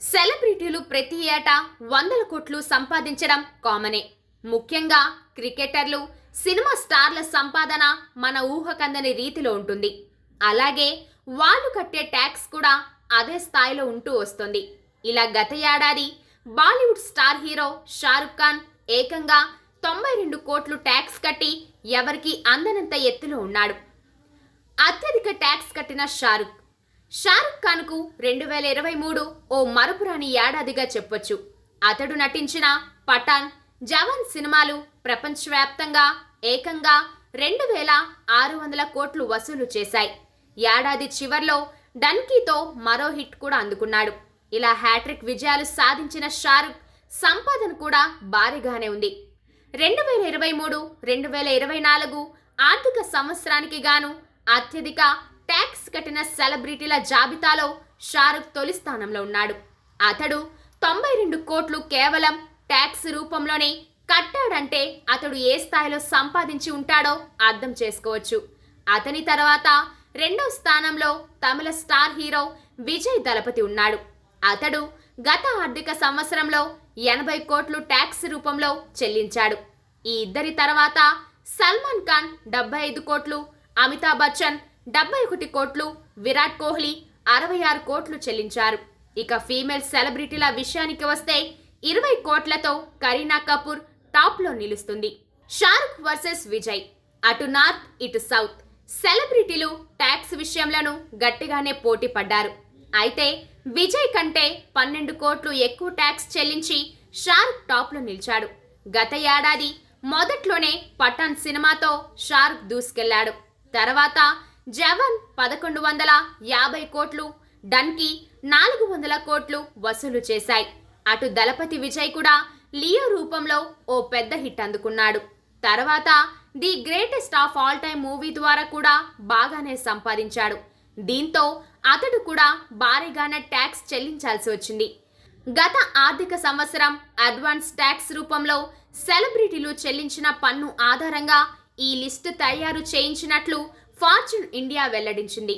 సెలబ్రిటీలు ప్రతి ఏటా వందల కోట్లు సంపాదించడం కామనే. ముఖ్యంగా క్రికెటర్లు సినిమా స్టార్ల సంపాదన మన ఊహకందని రీతిలో ఉంటుంది. అలాగే వాళ్ళు కట్టే ట్యాక్స్ కూడా అదే స్థాయిలో ఉంటూ వస్తుంది. ఇలా గత ఏడాది బాలీవుడ్ స్టార్ హీరో షారుఖ్ ఖాన్ ఏకంగా తొంభై రెండు కోట్లు ట్యాక్స్ కట్టి ఎవరికి అందనంత ఎత్తులో ఉన్నాడు. అత్యధిక ట్యాక్స్ కట్టిన షారుఖ్ షారుఖ్ ఖాన్కు రెండు వేల ఇరవై మూడు ఓ మరపురాని ఏడాదిగా చెప్పొచ్చు. అతడు నటించిన పఠాన్ జవాన్ సినిమాలు ప్రపంచవ్యాప్తంగా ఏకంగా రెండు వేల ఆరు వందల కోట్లు వసూలు చేశాయి. ఏడాది చివర్లో డన్కీతో మరో హిట్ కూడా అందుకున్నాడు. ఇలా హ్యాట్రిక్ విజయాలు సాధించిన షారుఖ్ సంపాదన కూడా భారీగానే ఉంది. రెండు వేల ఇరవై మూడు రెండు వేల ఇరవై నాలుగు ఆర్థిక సంవత్సరానికి గాను అత్యధిక కట్టిన సెలబ్రిటీల జాబితాలో షారుఖ్ తొలి స్థానంలో ఉన్నాడు. అతడు తొంభై రెండు కోట్లు కేవలం ట్యాక్స్ రూపంలోనే కట్టాడంటే అతడు ఏ స్థాయిలో సంపాదించి ఉంటాడో అర్థం చేసుకోవచ్చు. అతని తర్వాత రెండో స్థానంలో తమిళ స్టార్ హీరో విజయ్ దళపతి ఉన్నాడు. అతడు గత ఆర్థిక సంవత్సరంలో ఎనభై కోట్లు ట్యాక్స్ రూపంలో చెల్లించాడు. ఈ ఇద్దరి తర్వాత సల్మాన్ ఖాన్ డెబ్బై ఐదు కోట్లు అమితాబ్ బచ్చన్ డెబ్బై ఒకటి కోట్లు విరాట్ కోహ్లీ అరవై ఆరు కోట్లు చెల్లించారు. ఇక ఫీమేల్ సెలబ్రిటీల విషయానికి వస్తే ఇరవై కోట్లతో కరీనా కపూర్ టాప్లో నిలుస్తుంది. షారుఖ్ వర్సెస్ విజయ్. అటు నార్త్ ఇటు సౌత్. సెలబ్రిటీలు ట్యాక్స్ విషయంలోనూ గట్టిగానే పోటీ పడ్డారు. అయితే విజయ్ కంటే పన్నెండు కోట్లు ఎక్కువ ట్యాక్స్ చెల్లించి షారుఖ్ టాప్లో నిలిచాడు. గత ఏడాది మొదట్లోనే పఠాన్ సినిమాతో షారుఖ్ దూసుకెళ్ళాడు. తర్వాత జవాన్ పదకొండు వందల యాభై కోట్లు డన్కి నాలుగు వందల కోట్లు వసూలు చేశాయి. అటు దళపతి విజయ్ కూడా లియో రూపంలో ఓ పెద్ద హిట్ అందుకున్నాడు. తర్వాత the greatest of all time movie ద్వారా కూడా బాగానే సంపాదించాడు. దీంతో అతడు కూడా భారీగానే ట్యాక్స్ చెల్లించాల్సి వచ్చింది. గత ఆర్థిక సంవత్సరం అడ్వాన్స్ ట్యాక్స్ రూపంలో సెలబ్రిటీలు చెల్లించిన పన్ను ఆధారంగా ఈ లిస్టు తయారు చేయించినట్లు ఫార్చ్యూన్ ఇండియా వెల్లడించింది.